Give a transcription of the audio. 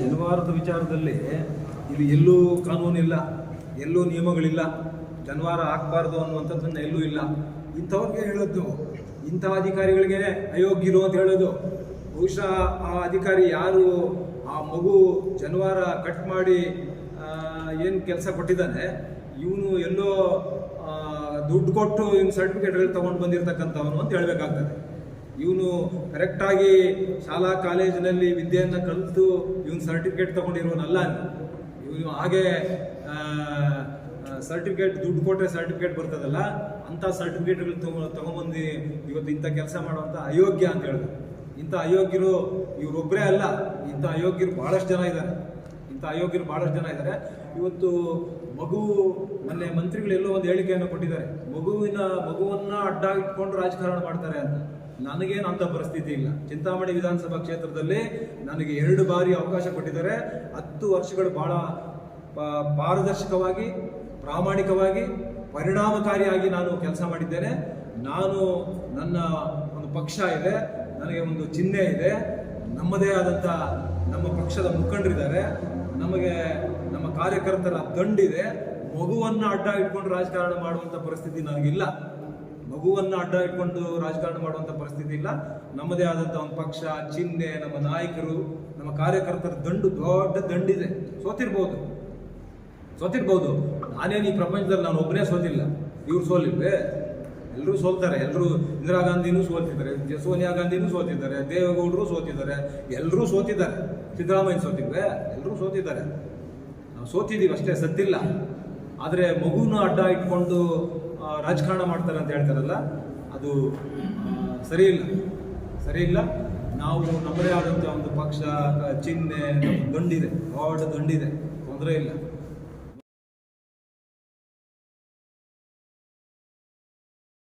ಜನವಾರದ ವಿಚಾರದಲ್ಲಿ ಇಲ್ಲಿ ಎಲ್ಲೂ ಕಾನೂನಿಲ್ಲ, ಎಲ್ಲೂ ನಿಯಮಗಳಿಲ್ಲ, ಜನವಾರ ಹಾಕ್ಬಾರ್ದು ಅನ್ನುವಂಥದ್ದನ್ನು ಎಲ್ಲೂ ಇಲ್ಲ. ಇಂಥವ್ರಿಗೆ ಹೇಳೋದು, ಇಂಥ ಅಧಿಕಾರಿಗಳಿಗೆ ಅಯೋಗ್ಯರು ಅಂತ ಹೇಳೋದು. ಬಹುಶಃ ಆ ಅಧಿಕಾರಿ ಯಾರು, ಆ ಮಗು ಜನವಾರ ಕಟ್ ಮಾಡಿ ಏನು ಕೆಲಸ ಕೊಟ್ಟಿದ್ದಾನೆ, ಇವನು ಎಲ್ಲೋ ದುಡ್ಡು ಕೊಟ್ಟು ಇವ್ನು ಸರ್ಟಿಫಿಕೇಟ್ಗಳು ತೊಗೊಂಡು ಬಂದಿರತಕ್ಕಂಥವನು ಅಂತ ಹೇಳ್ಬೇಕಾಗ್ತದೆ. ಇವನು ಕರೆಕ್ಟಾಗಿ ಶಾಲಾ ಕಾಲೇಜಿನಲ್ಲಿ ವಿದ್ಯೆಯನ್ನು ಕಲಿತು ಇವನು ಸರ್ಟಿಫಿಕೇಟ್ ತೊಗೊಂಡಿರೋನಲ್ಲ ಇವನು ಹಾಗೆ ಸರ್ಟಿಫಿಕೇಟ್ ದುಡ್ಡು ಕೊಟ್ಟರೆ ಸರ್ಟಿಫಿಕೇಟ್ ಬರ್ತದಲ್ಲ, ಅಂಥ ಸರ್ಟಿಫಿಕೇಟ್ಗಳು ತಗೊ, ತೊಗೊಂಬಂದು ಇವತ್ತು ಇಂಥ ಕೆಲಸ ಮಾಡುವಂಥ ಅಯೋಗ್ಯ ಅಂತ ಹೇಳಿದ್ರು ಇಂಥ ಅಯೋಗ್ಯರು ಇವರೊಬ್ಬರೇ ಅಲ್ಲ, ಇಂಥ ಅಯೋಗ್ಯರು ಭಾಳಷ್ಟು ಜನ ಇದ್ದಾರೆ. ಇಂಥ ಅಯೋಗ್ಯರು ಭಾಳಷ್ಟು ಜನ ಇದ್ದಾರೆ. ಇವತ್ತು ಮಗು, ಮೊನ್ನೆ ಮಂತ್ರಿಗಳು ಎಲ್ಲೋ ಒಂದು ಹೇಳಿಕೆಯನ್ನು ಕೊಟ್ಟಿದ್ದಾರೆ. ಮಗುವಿನ, ಮಗುವನ್ನ ಅಡ್ಡ ಇಟ್ಕೊಂಡು ರಾಜಕಾರಣ ಮಾಡ್ತಾರೆ ಅಂತ. ನನಗೇನು ಅಂತ ಪರಿಸ್ಥಿತಿ ಇಲ್ಲ. ಚಿಂತಾಮಣಿ ವಿಧಾನಸಭಾ ಕ್ಷೇತ್ರದಲ್ಲಿ ನನಗೆ ಎರಡು ಬಾರಿ ಅವಕಾಶ ಕೊಟ್ಟಿದ್ದಾರೆ. ಹತ್ತು ವರ್ಷಗಳು ಪ- ಪಾರದರ್ಶಕವಾಗಿ, ಪ್ರಾಮಾಣಿಕವಾಗಿ, ಪರಿಣಾಮಕಾರಿಯಾಗಿ ನಾನು ಕೆಲಸ ಮಾಡಿದ್ದೇನೆ. ನಾನು ನನ್ನ ಒಂದು ಪಕ್ಷ ಇದೆ. ನನಗೆ ಒಂದು ಚಿಹ್ನೆ ಇದೆ. ನಮ್ಮದೇ ಆದಂಥ ನಮ್ಮ ಪಕ್ಷದ ಮುಖಂಡರಿದ್ದಾರೆ. ನಮಗೆ ನಮ್ಮ ಕಾರ್ಯಕರ್ತರ ದಂಡಿದೆ. ಮಗುವನ್ನು ಅಡ್ಡ ಇಟ್ಕೊಂಡು ರಾಜಕಾರಣ ಮಾಡುವಂಥ ಪರಿಸ್ಥಿತಿ ನನಗಿಲ್ಲ. ಮಗುವನ್ನು ಅಡ್ಡ ಇಟ್ಕೊಂಡು ರಾಜಕಾರಣ ಮಾಡುವಂಥ ಪರಿಸ್ಥಿತಿ ಇಲ್ಲ. ನಮ್ಮದೇ ಆದಂಥ ಒಂದು ಪಕ್ಷ, ಚಿಹ್ನೆ, ನಮ್ಮ ನಾಯಕರು, ನಮ್ಮ ಕಾರ್ಯಕರ್ತರ ದಂಡು ದೊಡ್ಡ ದಂಡಿದೆ. ಸೋತಿರ್ಬೋದು. ಸೋತಿರ್ಬೋದು. ನಾನೇನು ಈ ಪ್ರಪಂಚದಲ್ಲಿ ನಾನು ಒಬ್ಬನೇ ಸೋತಿಲ್ಲ. ಇವ್ರು ಸೋಲಿಲ್ವೇ? ಎಲ್ಲರೂ ಸೋಲ್ತಾರೆ. ಎಲ್ಲರೂ ಇಂದಿರಾ ಗಾಂಧಿನೂ ಸೋತಿದ್ದಾರೆ ಸೋನಿಯಾ ಗಾಂಧಿನೂ ಸೋತಿದ್ದಾರೆ ದೇವೇಗೌಡರು ಸೋತಿದ್ದಾರೆ ಎಲ್ಲರೂ ಸೋತಿದ್ದಾರೆ. ಸಿದ್ದರಾಮಯ್ಯ ಸೋತಿದ್ವೆ ಎಲ್ಲರೂ ಸೋತಿದ್ದಾರೆ. ನಾವು ಸೋತಿದ್ದೀವಿ ಅಷ್ಟೇ, ಸತ್ತಿಲ್ಲ. ಆದರೆ ಮಗುನ ಅಡ್ಡ ಇಟ್ಕೊಂಡು ರಾಜಕಾರಣ ಮಾಡ್ತಾರೆ ಅಂತ ಹೇಳ್ತಾರಲ್ಲ, ಅದು ಸರಿ ಇಲ್ಲ. ಸರಿ ಇಲ್ಲ. ನಾವು ನಮ್ಮದೇ ಆದಂಥ ಒಂದು ಪಕ್ಷ ಚಿಹ್ನೆ ದಂಡಿದೆ ದೊಡ್ಡ ದಂಡಿದೆ ತೊಂದರೆ ಇಲ್ಲ.